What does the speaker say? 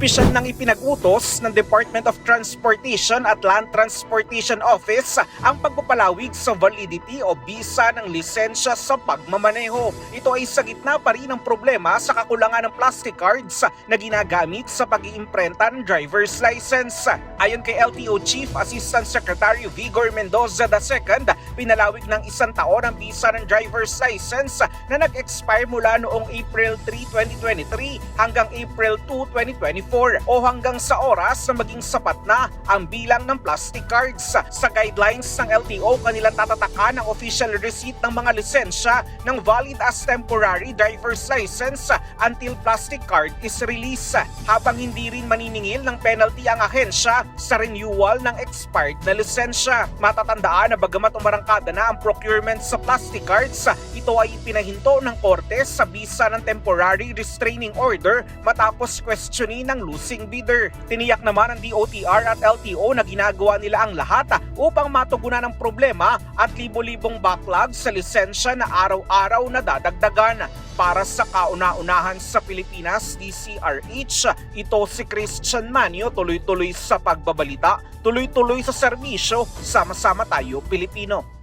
Opisyal nang ipinag-utos ng Department of Transportation at Land Transportation Office ang pagpapalawig sa validity o bisa ng lisensya sa pagmamaneho. Ito ay sa gitna pa rin ng problema sa kakulangan ng plastic cards na ginagamit sa pag-iimprenta ng driver's license. Ayon kay LTO Chief Assistant Secretary Vigor Mendoza II, pinalawig ng isang taon ang bisa ng driver's license na nag-expire mula noong April 3, 2023 hanggang April 2, 2024 o hanggang sa oras na maging sapat na ang bilang ng plastic cards. Sa guidelines ng LTO, kanilang tatatakan ang official receipt ng mga lisensya ng valid as temporary driver's license until plastic card is released. Habang hindi rin maniningil ng penalty ang ahensya sa renewal ng expired na lisensya. Matatandaan na bagamat umarangkada na ang procurement sa plastic cards, ito ay pinahinto ng korte sa bisa ng temporary restraining order matapos questionin ng losing bidder. Tiniyak naman ng DOTR at LTO na ginagawa nila ang lahat upang matugunan ang problema at libo-libong backlog sa lisensya na araw-araw na dadagdagan. Para sa kauna-unahan sa Pilipinas, DCRH, ito si Christian Manio tuloy-tuloy sa pagbabalita, tuloy-tuloy sa serbisyo, sama-sama tayo Pilipino.